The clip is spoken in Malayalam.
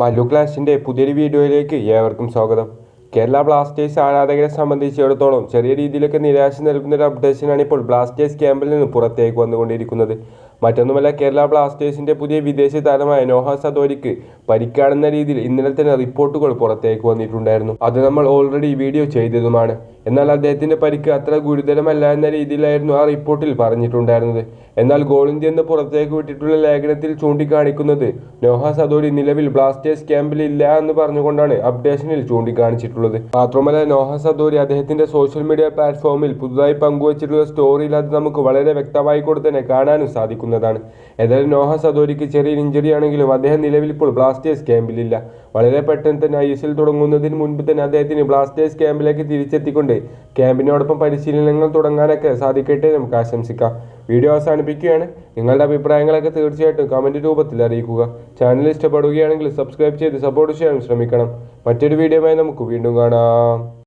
മല്ലു ക്ലാഷിന്റെ പുതിയൊരു വീഡിയോയിലേക്ക് ഏവർക്കും സ്വാഗതം. കേരള ബ്ലാസ്റ്റേഴ്സ് ആരാധകരെ സംബന്ധിച്ചിടത്തോളം ചെറിയ രീതിയിലൊക്കെ നിരാശ നൽകുന്ന ഒരു അപ്ഡേഷനാണ് ഇപ്പോൾ ബ്ലാസ്റ്റേഴ്സ് ക്യാമ്പിൽ നിന്ന് പുറത്തേക്ക് വന്നുകൊണ്ടിരിക്കുന്നത്. മറ്റൊന്നുമല്ല കേരള ബ്ലാസ്റ്റേഴ്സിന്റെ പുതിയ വിദേശ താരമായ നോഹ സദോരിക്ക് പരിക്കാണെന്ന രീതിയിൽ ഇന്നലെ തന്നെ റിപ്പോർട്ടുകൾ പുറത്തേക്ക് വന്നിട്ടുണ്ടായിരുന്നു. അത് നമ്മൾ ഓൾറെഡി വീഡിയോ ചെയ്തതുമാണ്. എന്നാൽ അദ്ദേഹത്തിന്റെ പരിക്ക് അത്ര ഗുരുതരമല്ല എന്ന രീതിയിലായിരുന്നു ആ റിപ്പോർട്ടിൽ പറഞ്ഞിട്ടുണ്ടായിരുന്നത്. എന്നാൽ ഗോൾ ഇന്ത്യ എന്ന് പുറത്തേക്ക് വിട്ടിട്ടുള്ള ലേഖനത്തിൽ ചൂണ്ടിക്കാണിക്കുന്നത് നോഹ സദോരി നിലവിൽ ബ്ലാസ്റ്റേഴ്സ് ക്യാമ്പിൽ ഇല്ല എന്ന് പറഞ്ഞുകൊണ്ടാണ് അപ്ഡേഷനിൽ ചൂണ്ടിക്കാണിച്ചിട്ടുള്ളത്. മാത്രമല്ല നോഹ സദോരി അദ്ദേഹത്തിന്റെ സോഷ്യൽ മീഡിയ പ്ലാറ്റ്ഫോമിൽ പുതുതായി പങ്കുവച്ചിട്ടുള്ള സ്റ്റോറിയിൽ അത് നമുക്ക് വളരെ വ്യക്തമായി കൂടെ തന്നെ കാണാനും സാധിക്കുന്നതാണ്. ഏതായാലും നോഹ സദോരിക്ക് ചെറിയ ഇഞ്ചറി ആണെങ്കിലും അദ്ദേഹം നിലവിൽ ഇപ്പോൾ ബ്ലാസ്റ്റേഴ്സ് ക്യാമ്പിലില്ല വളരെ പെട്ടെന്ന് തന്നെ ഐ എസ് എൽ തുടങ്ങുന്നതിന് മുൻപ് തന്നെ അദ്ദേഹത്തിന് ബ്ലാസ്റ്റേഴ്സ് ക്യാമ്പിലേക്ക് തിരിച്ചെത്തിക്കൊണ്ട് ക്യാമ്പിനോടൊപ്പം പരിശീലനങ്ങൾ തുടങ്ങാനൊക്കെ സാധിക്കട്ടെ നമുക്ക് ആശംസിക്കാം. വീഡിയോ അവസാനിപ്പിക്കുകയാണ്. നിങ്ങളുടെ അഭിപ്രായങ്ങളൊക്കെ തീർച്ചയായിട്ടും കമന്റ് രൂപത്തിൽ അറിയിക്കുക. ചാനൽ ഇഷ്ടപ്പെടുകയാണെങ്കിൽ സബ്സ്ക്രൈബ് ചെയ്ത് സപ്പോർട്ട് ചെയ്യാൻ ശ്രമിക്കണം. മറ്റൊരു വീഡിയോയുമായി നമുക്ക് വീണ്ടും गणा